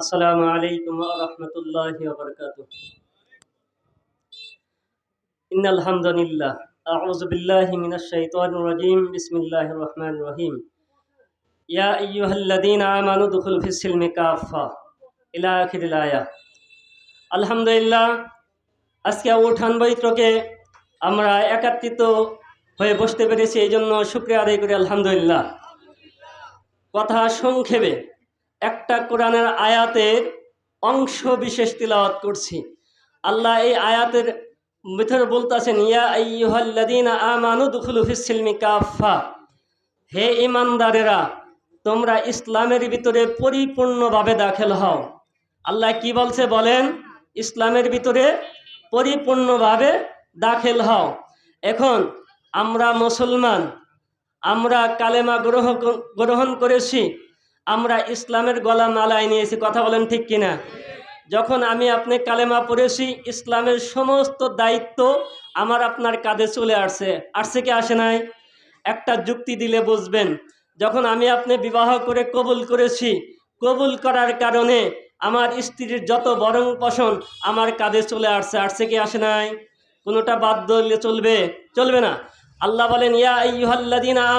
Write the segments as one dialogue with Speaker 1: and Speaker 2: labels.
Speaker 1: আসসালামু আলাইকুম ওয়া রাহমাতুল্লাহি ওয়া বারাকাতুহু। ইন্নাল আউযু বিল্লাহি মিনাশ শাইতানির রাজীম। বিসমিল্লাহির ইয়া আইয়ুহাল্লাযীনা আমানু দুখুল কাফা ইলা আখিরিল আলহামদুলিল্লাহ, আজকে উঠান বৈত্রকে আমরা একাত্রিত হয়ে বসতে পেরেছি এই জন্য শুক্রিয়া আদায় করি, আলহামদুলিল্লাহ। কথা সংক্ষেপে একটা কোরআনের আয়াতের অংশ বিশেষ তিলাওয়াত করছি। আল্লাহ এই আয়াতের মিথর বলতেছেন, ইয়া হে ইমানদারেরা তোমরা ইসলামের ভিতরে পরিপূর্ণভাবে দাখিল হও। আল্লাহ কি বলছে বলেন? ইসলামের ভিতরে পরিপূর্ণভাবে দাখিল হও। এখন আমরা মুসলমান, আমরা কালেমা গ্রহণ গ্রহণ করেছি আমরা ইসলামের গলা মালায় নিয়েছি কথা বলেন ঠিক কিনা? যখন আমি আপনি কালেমা পড়েছি, ইসলামের সমস্ত দায়িত্ব আমার আপনার কাঁধে চলে আসছে। আসছে কি আসে নাই? একটা যুক্তি দিলে বুঝবেন, যখন আমি আপনি বিবাহ করে কবুল করেছি, কবুল করার কারণে আমার স্ত্রীর যত বরং পশন আমার কাঁধে চলে আসছে। আসছে কি আসে নাই? কোনোটা বাদ দিলে চলবে? চলবে না। আল্লাহ বলেন, ইয়া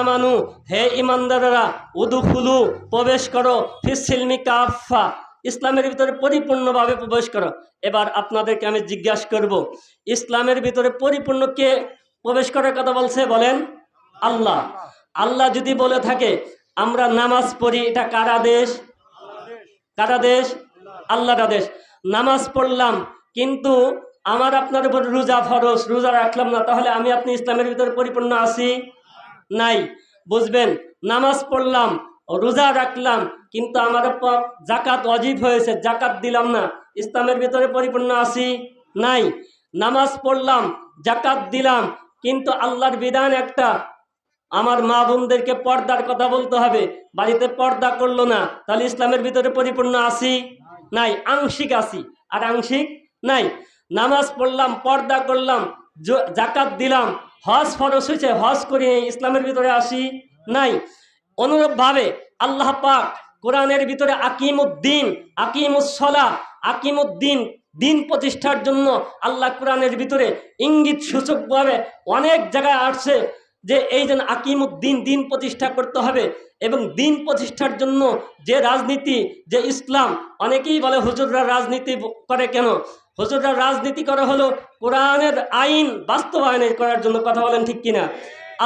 Speaker 1: আমানু, হে ইমানদাররা উদুখুলু, প্রবেশ করো ফিসিলমি কাফা ইসলামের ভিতরে পরিপূর্ণভাবে প্রবেশ করো। এবার আপনাদেরকে আমি জিজ্ঞাসা করব, ইসলামের ভিতরে পরিপূর্ণ কে প্রবেশ করার কথা বলছে? বলেন, আল্লাহ। আল্লাহ যদি বলে থাকে, আমরা নামাজ পড়ি, এটা কার আদেশ কার আদেশ আল্লাহর আদেশ নামাজ পড়লাম, কিন্তু আমার আপনার উপর রোজা ফরজ, রোজা রাখলাম না, তাহলে আমি আপনি ইসলামের ভিতরে পরিপূর্ণ আছি? নাই। বুঝবেন, নামাজ পড়লাম, রোজা রাখলাম, কিন্তু আমার জাকাত অজীব হয়েছে জাকাত দিলাম না, ইসলামের ভিতরে পরিপূর্ণ আছি? নাই। নামাজ পড়লাম জাকাত দিলাম, কিন্তু আল্লাহর বিধান একটা। আমার মা বোনদেরকে পর্দার কথা বলতে হবে, বাড়িতে পর্দা করল না, তাহলে ইসলামের ভিতরে পরিপূর্ণ আছি? নাই। আংশিক আছি। আর আংশিক? নাই। নামাজ পড়লাম, পর্দা করলাম জাকাত দিলাম, হজ ফরস হয়েছে, হজ করি ইসলামের ভিতরে আসি নাই। অনুরূপভাবে আল্লাহ পাক কোরআনের ভিতরে আকিমুদ্দিন আকিমুসলা আকিমুদ্দিন দিন প্রতিষ্ঠার জন্য আল্লাহ কোরআনের ভিতরে ইঙ্গিত সূচকভাবে অনেক জায়গায় আসছে যে এই যেন আকিমুদ্দিন দিন প্রতিষ্ঠা করতে হবে এবং দিন প্রতিষ্ঠার জন্য যে রাজনীতি, যে ইসলাম, অনেকেই বলে হুজুররা রাজনীতি করে কেন? হুজুররা রাজনীতি করা হলো কোরআনের আইন বাস্তবায়নের করার জন্য কথা বলেন ঠিক কিনা?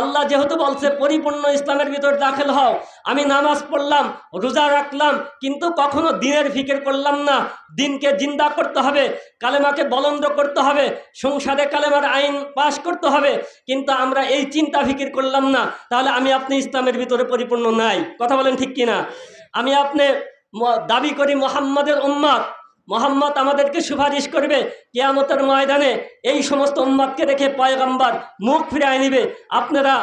Speaker 1: আল্লাহ যেহেতু বলছে, পরিপূর্ণ ইসলামের ভিতর দাখিল হও। আমি নামাজ পড়লাম, রোজা রাখলাম, কিন্তু কখনো দিনের ফিকির করলাম না। দিনকে জিন্দা করতে হবে, কালেমাকে বলন্দ করতে হবে সংসারে কালেমার আইন পাশ করতে হবে, কিন্তু আমরা এই চিন্তা ফিকির করলাম না। তাহলে আমি আপনি ইসলামের ভিতরে পরিপূর্ণ নাই। কথা বলেন ঠিক কিনা? আমি আপনি দাবি করি মোহাম্মদের উম্মাদ মোহাম্মদ আমাদেরকে সুপারিশ করবে কেয়ামতের ময়দানে এই সমস্ত উম্মাদকে রেখে পয়গাম্বার মুখ ফিরায় নিবে। আপনারা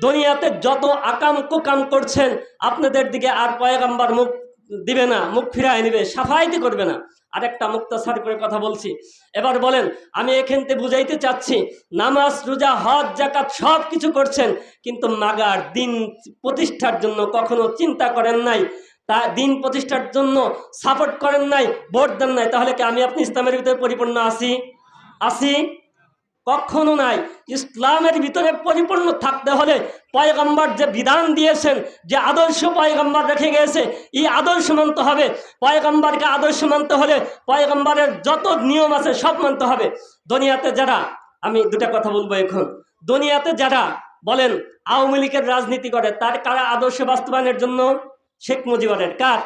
Speaker 1: দুনিয়াতে যত আকাম কুকাম করছেন, আপনাদের দিকে আর পয়গাম্বার মুখ দিবে না, মুখ ফিরায় নিবে, সাফাইতে করবে না। আরেকটা মুক্তাসার করে কথা বলছি। এবার বলেন, আমি এখানতে বুঝাইতে চাচ্ছি, নামাজ, রোজা, হজ জাকাত সব কিছু করছেন, কিন্তু মাগার দিন প্রতিষ্ঠার জন্য কখনো চিন্তা করেন নাই? তা দিন প্রতিষ্ঠার জন্য সাপোর্ট করেন নাই, ভোট দেন নাই, তাহলে কি আমি আপনি ইসলামের ভিতরে পরিপূর্ণ আছি? আছি? কখনো নাই। ইসলামের ভিতরে পরিপূর্ণ থাকতে হলে পয়গম্বর যে বিধান দিয়েছেন, যে আদর্শ পয়গম্বর রেখে গিয়েছে, এই আদর্শ মানতে হবে। পয়গম্বরকে আদর্শ মানতে হলে পয়গম্বরের যত নিয়ম আছে সব মানতে হবে। দুনিয়াতে যারা, আমি দুটা কথা বলব এখন। দুনিয়াতে যারা বলেন, আওয়ামী লীগের রাজনীতি করে, তার কারা আদর্শ বাস্তবায়নের জন্য? শেখ মুজিবরের। কার?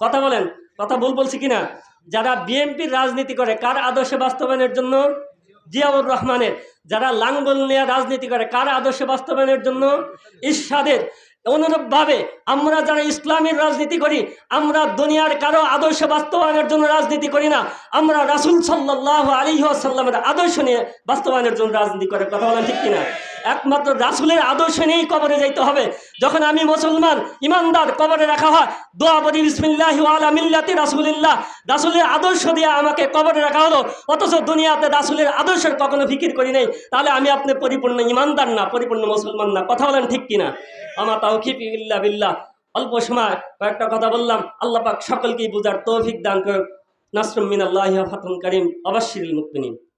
Speaker 1: কথা বলেন। কথা ভুল বলছি কিনা? যারা বিএনপির রাজনীতি করে, কার আদর্শে বাস্তবায়নের জন্য? জিয়াউর রহমানের। যারা লাঙ্গল নিয়ে রাজনীতি করে, কার আদর্শে বাস্তবায়নের জন্য? ইরশাদের। অনুরূপভাবে আমরা যারা ইসলামের রাজনীতি করি, আমরা দুনিয়ার কারও আদর্শ বাস্তবায়নের জন্য রাজনীতি করি না। আমরা রাসুল সাল্লাহ আলী সাল্লামের আদর্শ নিয়ে বাস্তবায়নের জন্য রাজনীতি করে। কথা বলেন ঠিক কিনা? একমাত্র রাসুলের আদর্শ নিয়েই কবরে যাইতে হবে। যখন আমি মুসলমান, ইমানদার, কবরে রাখা হয়, দোয়া বলি বিসমিল্লাহ আলা মিল্লাতি রাসুলিল্লাহ। রাসুলের আদর্শ দিয়ে আমাকে কবরে রাখা হলো, অথচ দুনিয়াতে রাসুলের আদর্শের কখনো ফিকির করি নাই। তাহলে আমি আপনি পরিপূর্ণ ইমানদার না, পরিপূর্ণ মুসলমান না, কথা বলেন ঠিক কিনা? আমা তাওকিফ ইল্লা বিল্লাহ। অল্প সময় কয়েকটা কথা বললাম, আল্লাহ পাক সকলকেই বুঝার তৌফিক দান করুক। নাসরুম মিনাল্লাহি ওয়া ফাতহুন করিম। অবশ্যিল মুকমিনিন।